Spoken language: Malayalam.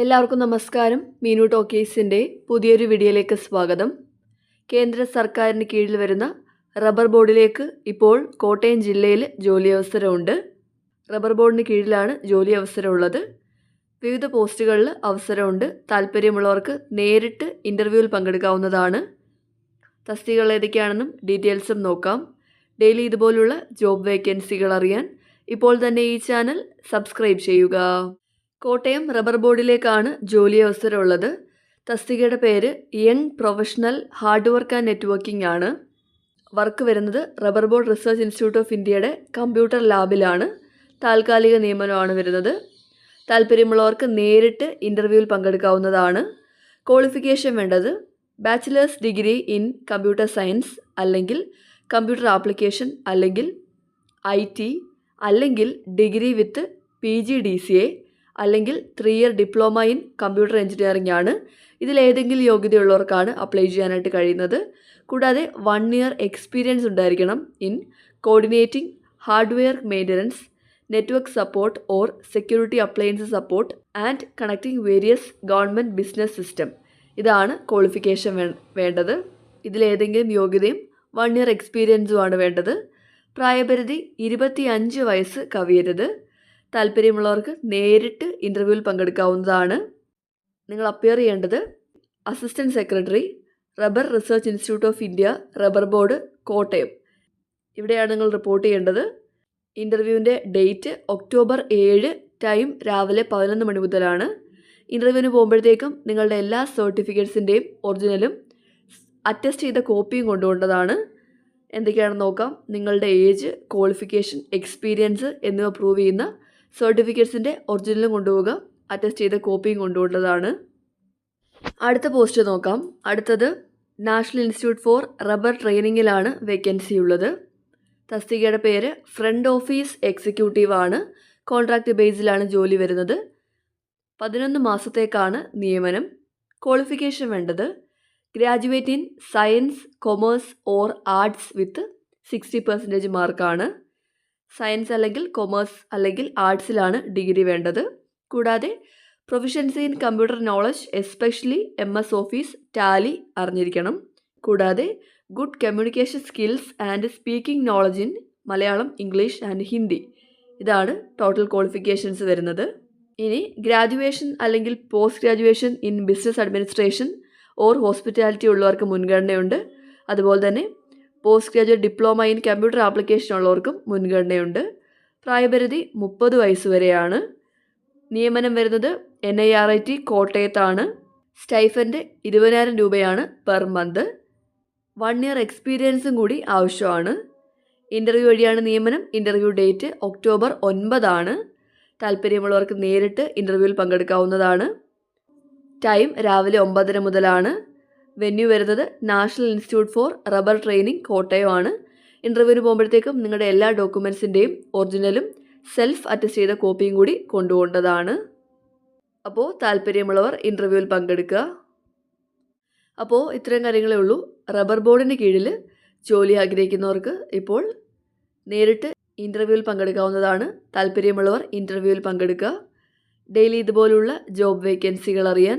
എല്ലാവർക്കും നമസ്കാരം. മീനു ടോക്കീസിന്റെ പുതിയൊരു വീഡിയോയിലേക്ക് സ്വാഗതം. കേന്ദ്ര സർക്കാരിന് കീഴിൽ വരുന്ന റബ്ബർ ബോർഡിലേക്ക് ഇപ്പോൾ കോട്ടയം ജില്ലയിൽ ജോലി അവസരമുണ്ട്. റബ്ബർ ബോർഡിന് കീഴിലാണ് ജോലി അവസരമുള്ളത്. വിവിധ പോസ്റ്റുകളിൽ അവസരമുണ്ട്. താല്പര്യമുള്ളവർക്ക് നേരിട്ട് ഇന്റർവ്യൂവിൽ പങ്കെടുക്കാവുന്നതാണ്. തസ്തികകൾ ഏതൊക്കെയാണെന്നും ഡീറ്റെയിൽസും നോക്കാം. ഡെയിലി ഇതുപോലുള്ള ജോബ് വേക്കൻസികൾ അറിയാൻ ഇപ്പോൾ തന്നെ ഈ ചാനൽ സബ്സ്ക്രൈബ് ചെയ്യുക. കോട്ടയം റബ്ബർ ബോർഡിലേക്കാണ് ജോലി അവസരമുള്ളത് തസ്തികയുടെ പേര് young professional hard work and networking ആണ്. വർക്ക് വരുന്നത് rubber board research institute of ഇന്ത്യയുടെ കമ്പ്യൂട്ടർ ലാബിലാണ്. താൽക്കാലിക നിയമനമാണ് വരുന്നത്. താല്പര്യമുള്ളവർക്ക് നേരിട്ട് ഇന്റർവ്യൂവിൽ പങ്കെടുക്കാവുന്നതാണ്. ക്വാളിഫിക്കേഷൻ വേണ്ടത് bachelors degree in computer science അല്ലെങ്കിൽ കമ്പ്യൂട്ടർ ആപ്ലിക്കേഷൻ അല്ലെങ്കിൽ ഐ അല്ലെങ്കിൽ degree with P G D C A അല്ലെങ്കിൽ three year diploma in computer engineering ആണ്. ഇതിലേതെങ്കിലും യോഗ്യതയുള്ളവർക്കാണ് അപ്ലൈ ചെയ്യാനായിട്ട് കഴിയുന്നത്. കൂടാതെ വൺ ഇയർ എക്സ്പീരിയൻസ് ഉണ്ടായിരിക്കണം in coordinating hardware maintenance network support or security appliance support and connecting various government business system ഇതാണ് ക്വാളിഫിക്കേഷൻ വേണ്ടത്. ഇതിലേതെങ്കിലും യോഗ്യതയും വൺ ഇയർ എക്സ്പീരിയൻസുമാണ് വേണ്ടത്. പ്രായപരിധി ഇരുപത്തി അഞ്ച് വയസ്സ് കവിയരുത്. താല്പര്യമുള്ളവർക്ക് നേരിട്ട് ഇന്റർവ്യൂവിൽ പങ്കെടുക്കാവുന്നതാണ്. നിങ്ങൾ അപ്പിയർ ചെയ്യേണ്ടത് assistant secretary rubber research institute of India rubber board Kottayam. ഇവിടെയാണ് നിങ്ങൾ റിപ്പോർട്ട് ചെയ്യേണ്ടത്. ഇന്റർവ്യൂവിന്റെ ഡേറ്റ് ഒക്ടോബർ ഏഴ് ടൈം രാവിലെ പതിനൊന്ന് മണി മുതലാണ്. ഇന്റർവ്യൂവിന് പോകുമ്പോഴത്തേക്കും നിങ്ങളുടെ എല്ലാ സർട്ടിഫിക്കറ്റ്സിന്റെയും ഒറിജിനലും അറ്റസ്റ്റ് ചെയ്ത കോപ്പിയും കൊണ്ടുപോകേണ്ടതാണ് എന്തൊക്കെയാണെന്ന് നോക്കാം. നിങ്ങളുടെ ഏജ് ക്വാളിഫിക്കേഷൻ എക്സ്പീരിയൻസ് എന്നിവ പ്രൂവ് ചെയ്യുന്ന സർട്ടിഫിക്കറ്റ്സിന്റെ ഒറിജിനലും കൊണ്ടുപോവുക അറ്റസ്റ്റ് ചെയ്ത കോപ്പിയും കൊണ്ടുപോകേണ്ടതാണ് അടുത്ത പോസ്റ്റ് നോക്കാം. അടുത്തത് നാഷണൽ ഇൻസ്റ്റിറ്റ്യൂട്ട് ഫോർ റബ്ബർ ട്രെയിനിങ്ങിലാണ് വേക്കൻസി ഉള്ളത്. തസ്തികയുടെ പേര് ഫ്രണ്ട് ഓഫീസ് എക്സിക്യൂട്ടീവ് ആണ്. കോൺട്രാക്റ്റ് ബേസിലാണ് ജോലി വരുന്നത്. പതിനൊന്ന് മാസത്തേക്കാണ് നിയമനം. ക്വാളിഫിക്കേഷൻ വേണ്ടത്. Graduate in science commerce or arts with sixty percentage മാർക്കാണ് സയൻസ് അല്ലെങ്കിൽ കൊമേഴ്സ് അല്ലെങ്കിൽ ആർട്സിലാണ് ഡിഗ്രി വേണ്ടത്. കൂടാതെ proficiency in computer knowledge especially M S office Tally അറിഞ്ഞിരിക്കണം. കൂടാതെ good communication skills and speaking knowledge in Malayalam English and Hindi. ഇതാണ് ടോട്ടൽ ക്വാളിഫിക്കേഷൻസ് വരുന്നത് ഇനി ഗ്രാജുവേഷൻ അല്ലെങ്കിൽ post graduation in business administration or hospitality ഉള്ളവർക്ക് മുൻഗണനയുണ്ട്. അതുപോലെ തന്നെ post graduate diploma in computer application ഉള്ളവർക്കും മുൻഗണനയുണ്ട്. പ്രായപരിധി മുപ്പത് വയസ്സ് വരെയാണ്. നിയമനം വരുന്നത് N I R I T കോട്ടയത്താണ്. സ്റ്റൈഫന്റെ ഇരുപതിനായിരം രൂപയാണ് പെർ മന്ത്. വൺ ഇയർ എക്സ്പീരിയൻസും കൂടി ആവശ്യമാണ്. ഇന്റർവ്യൂ വഴിയാണ് നിയമനം. ഇന്റർവ്യൂ ഡേറ്റ് ഒക്ടോബർ ഒൻപതാണ്. താല്പര്യമുള്ളവർക്ക് നേരിട്ട് ഇന്റർവ്യൂവിൽ പങ്കെടുക്കാവുന്നതാണ്. ടൈം രാവിലെ ഒമ്പതര മുതലാണ്. വെന്യൂ വരുന്നത് national institute for rubber training കോട്ടയമാണ്. ഇന്റർവ്യൂവിന് പോകുമ്പോഴത്തേക്കും നിങ്ങളുടെ എല്ലാ ഡോക്യുമെൻസിന്റെയും ഒറിജിനലും സെൽഫ് അറ്റസ്റ്റ് ചെയ്ത കോപ്പിയും കൂടി കൊണ്ടുപോകേണ്ടതാണ്. അപ്പോൾ താല്പര്യമുള്ളവർ ഇന്റർവ്യൂവിൽ പങ്കെടുക്കുക. അപ്പോൾ ഇത്രയും കാര്യങ്ങളേ ഉള്ളൂ. റബ്ബർ ബോർഡിന് കീഴിൽ ജോലി ആഗ്രഹിക്കുന്നവർക്ക് ഇപ്പോൾ നേരിട്ട് ഇന്റർവ്യൂവിൽ പങ്കെടുക്കാവുന്നതാണ്. താല്പര്യമുള്ളവർ ഇന്റർവ്യൂവിൽ പങ്കെടുക്കുക. ഡെയിലി ഇതുപോലുള്ള ജോബ് വേക്കൻസികൾ അറിയാൻ